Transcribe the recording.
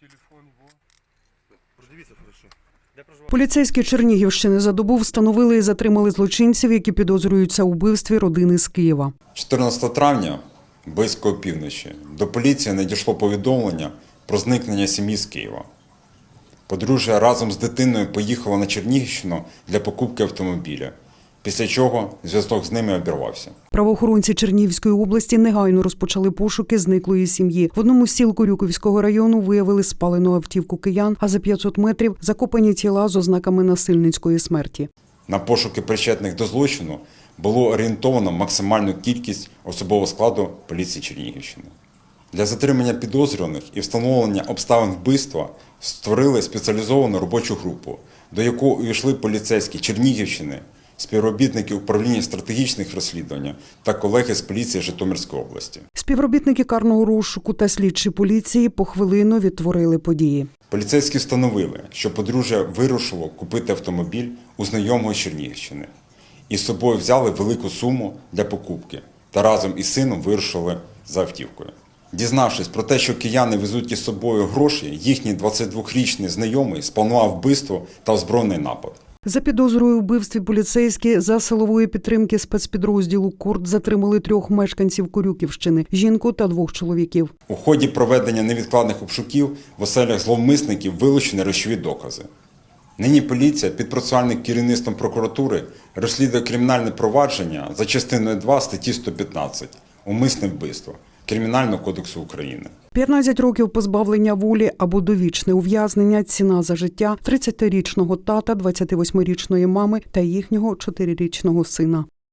телефон его. Продивіться хорошо. Поліцейські Чернігівщини за добу встановили і затримали злочинців, які підозрюються у вбивстві родини з Києва. 14 травня близько опівночі до поліції надійшло повідомлення про зникнення сім'ї з Києва. Подружжя разом з дитиною поїхало на Чернігівщину для покупки автомобіля, після чого зв'язок з ними обірвався. Правоохоронці Чернігівської області негайно розпочали пошуки зниклої сім'ї. В одному з сіл Корюківського району виявили спалену автівку киян, а за 500 метрів закопані тіла з ознаками насильницької смерті. На пошуки причетних до злочину було орієнтовано максимальну кількість особового складу поліції Чернігівщини. Для затримання підозрюваних і встановлення обставин вбивства створили спеціалізовану робочу групу, до якої увійшли поліцейські Чернігівщини, співробітники управління стратегічних розслідувань та колеги з поліції Житомирської області. Співробітники карного розшуку та слідчі поліції похвилинно відтворили події. Поліцейські встановили, що подружжя вирушило купити автомобіль у знайомого Чернігівщини і з собою взяли велику суму для покупки та разом із сином вирушили за автівкою. Дізнавшись про те, що кияни везуть із собою гроші, їхній 22-річний знайомий спланував вбивство та озброєний напад. За підозрою вбивстві поліцейські за силової підтримки спецпідрозділу Курт затримали трьох мешканців Корюківщини жінку та двох чоловіків. У ході проведення невідкладних обшуків в оселях зловмисників вилучені речові докази. Нині поліція під процесуальним керівництвом прокуратури розслідує кримінальне провадження за частиною 2 статті 115 «Умисне вбивство» Кримінального кодексу України. 15 років позбавлення волі або довічне ув'язнення, ціна за життя 30-річного тата, 28-річної мами та їхнього 4-річного сина.